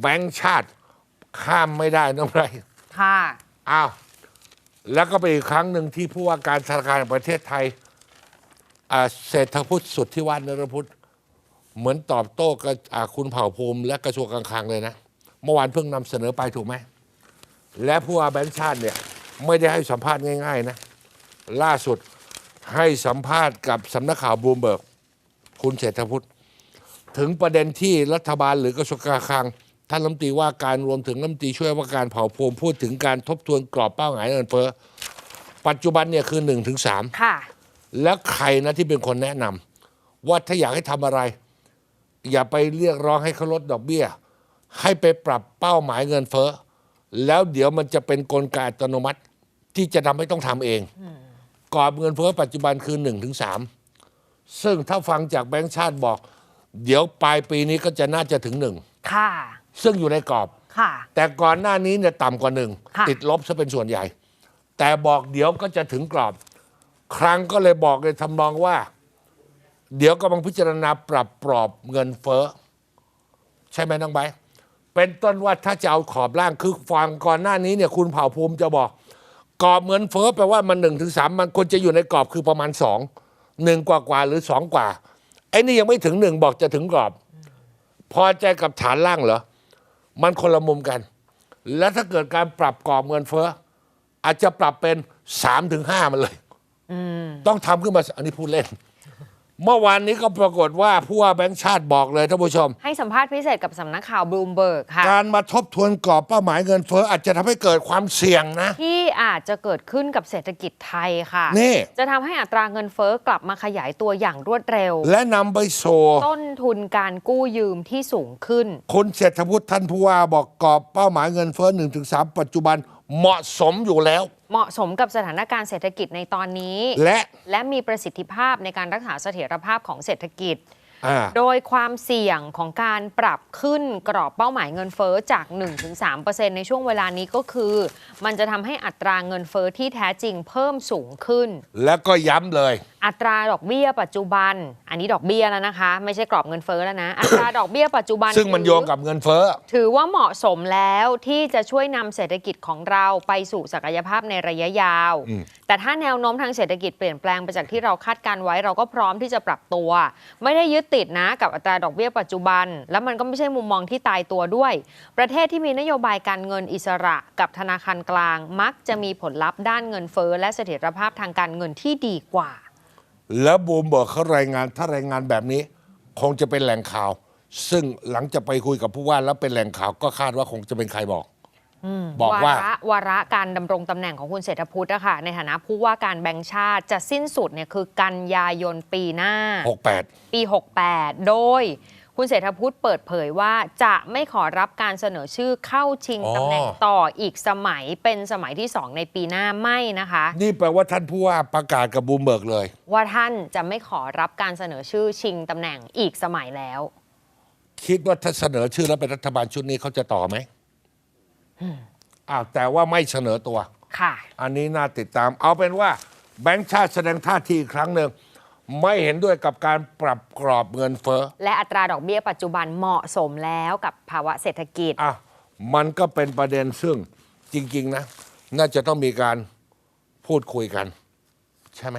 แบงก์ชาติข้ามไม่ได้น้องไรค่ะอ้าวแล้วก็ไปนอีกครั้งหนึ่งที่ผู้ว่าการธนาคารแห่งประเทศไทยอ่าเศรษฐพุทธสุทธิวัฒน์นรพุทธเหมือนตอบโต้กับอ่าคุณเผ่าภูมิ และกระทรวงการคลังเลยนะ เมื่อวานเพิ่งนำเสนอไปถูกไหม และผู้ว่าแบงก์ชาติเนี่ย ไม่ได้ให้สัมภาษณ์ง่าย ๆ นะ ล่าสุดให้สัมภาษณ์กับสำนักข่าวบลูมเบิร์กคุณเศรษฐพุทธ ถึงประเด็นที่รัฐบาลหรือกระทรวงการคลัง ท่านรัฐมนตรีว่าการรวมถึงรัฐมนตรีช่วยว่าการเผ่าภูมิพูดถึงการทบทวนกรอบเป้าหมายเงินเฟ้อปัจจุบันเนี่ยคือ1นถึงสค่ะ แล้วใครนะที่เป็นคนแนะนำว่าถ้าอยากให้ทำอะไร อย่าไปเรียกร้องให้เขาลดดอกเบี้ย ให้ไปปรับเป้าหมายเงินเฟ้อแล้วเดี๋ยวมันจะเป็นกลไกอัตโนมัติที่จะทำให้ต้องทำเองกรอบเงินเฟ้อปัจจุบันคือ1นถึงสซึ่งถ้าฟังจากแบงก์ชาติบอก เดี๋ยวปลายปีนี้ก็จะน่าจะถึงหนึ่ง ค่ะ ซึ่งอยู่ในกรอบ ค่ะ แต่ก่อนหน้านี้เนี่ยต่ำกว่าหนึ่งค่ะ ติดลบซะเป็นส่วนใหญ่ แต่บอกเดี๋ยวก็จะถึงกรอบ ครั้งก็เลยบอกเลยทำนองว่า เดี๋ยวกำลังพิจารณาปรับปรอบเงินเฟ้อ ใช่ไหมน้องใบร์ทเป็นต้นว่าถ้าจะเอาขอบล่างคือฟังก่อนหน้านี้เนี่ยคุณเผ่าภูมิจะบอก กรอบเงินเฟ้อแปลว่ามันหนึ่งถึงสามมันควรจะอยู่ในกรอบคือประมาณสองหนึ่งกว่ากว่าๆหรือสองกว่าไอ้นี่ยังไม่ถึงหนึ่งบอกจะถึงกรอบ พอใจกับฐานล่างเหรอ มันคนละมุมกัน แล้วถ้าเกิดการปรับกรอบเงินเฟ้ออาจจะปรับเป็นสามถึงห้ามันเลยต้องทำขึ้นมาอันนี้พูดเล่น เมื่อวานนี้ก็ปรากฏว่าผู้ว่าแบงค์ชาติบอกเลยท่านผู้ชม ให้สัมภาษณ์พิเศษกับสำนักข่าวบลูมเบิร์กค่ะ การมาทบทวนกรอบเป้าหมายเงินเฟ้ออาจจะทำให้เกิดความเสี่ยงนะ ที่อาจจะเกิดขึ้นกับเศรษฐกิจไทยค่ะ นี่ จะทำให้อัตราเงินเฟ้อกลับมาขยายตัวอย่างรวดเร็ว และนำไปสู่ต้นทุนการกู้ยืมที่สูงขึ้น คุณเศรษฐพุทธท่านผู้ว่าบอกกรอบเป้าหมายเงินเฟ้อหนึ่งถึงสามปัจจุบัน เหมาะสมอยู่แล้ว เหมาะสมกับสถานการณ์เศรษฐกิจในตอนนี้ และและมีประสิทธิภาพในการรักษาเสถียรภาพของเศรษฐกิจอ่า โดยความเสี่ยงของการปรับขึ้นกรอบเป้าหมายเงินเฟ้อจาก 1-3%ในช่วงเวลานี้ก็คือ มันจะทำให้อัตราเงินเฟ้อที่แท้จริงเพิ่มสูงขึ้น แล้วก็ย้ำเลย อัตราดอกเบี้ยปัจจุบัน อันนี้ดอกเบี้ยแล้วนะคะ ไม่ใช่กรอบเงินเฟ้อแล้วนะ อัตราดอกเบี้ยปัจจุบัน ซึ่งมันโยงกับเงินเฟ้อถือว่าเหมาะสมแล้วที่จะช่วยนำเศรษฐกิจของเราไปสู่ศักยภาพในระยะยาวอืมแต่ถ้าแนวโน้มทางเศรษฐกิจเปลี่ยนแปลงไปจากที่เราคาดการไว้เราก็พร้อมที่จะปรับตัว ไม่ได้ยึดติดนะกับอัตราดอกเบี้ยปัจจุบัน แล้วมันก็ไม่ใช่มุมมองที่ตายตัวด้วย ประเทศที่มีนโยบายการเงินอิสระกับธนาคารกลาง มักจะมีผลลัพธ์ด้านเงินเฟ้อและเสถียรภาพทางการเงินที่ดีกว่า แล้วบูมเบอกเขารายงานถ้ารายงานแบบนี้ คงจะเป็นแหล่งข่าว ซึ่งหลังจากไปคุยกับผู้ว่าแล้วเป็นแหล่งข่าวก็คาดว่าคงจะเป็นใครบอก บอกว่าระวาระการดำรงตำแหน่งของคุณเศรษฐพุทธอะค่ะในฐานะผู้ว่าการแบงค์ชาติจะสิ้นสุดเนี่ยคือกันยายนปีหน้า 68 ปี 68 โดยคุณเศรษฐพุทธเปิดเผยว่าจะไม่ขอรับการเสนอชื่อเข้าชิงอ๋อตำแหน่งต่ออีกสมัยเป็นสมัยที่2ในปีหน้าไม่นะคะ นี่แปลว่าท่านผู้ว่าประกาศกับบูมเบิร์กเลย ว่าท่านจะไม่ขอรับการเสนอชื่อชิงตำแหน่งอีกสมัยแล้ว คิดว่าถ้าเสนอชื่อแล้วเป็นรัฐบาลชุดนี้เขาจะต่อไหม อ้าวแต่ว่าไม่เสนอตัว ค่ะ อันนี้น่าติดตาม เอาเป็นว่าแบงค์ชาติแสดงท่าทีอีกครั้งหนึ่งไม่เห็นด้วยกับการปรับกรอบเงินเฟ้อและอัตราดอกเบี้ยปัจจุบันเหมาะสมแล้วกับภาวะเศรษฐกิจ อะมันก็เป็นประเด็นซึ่งจริง ๆ นะ น่าจะต้องมีการพูดคุยกัน ใช่ไหม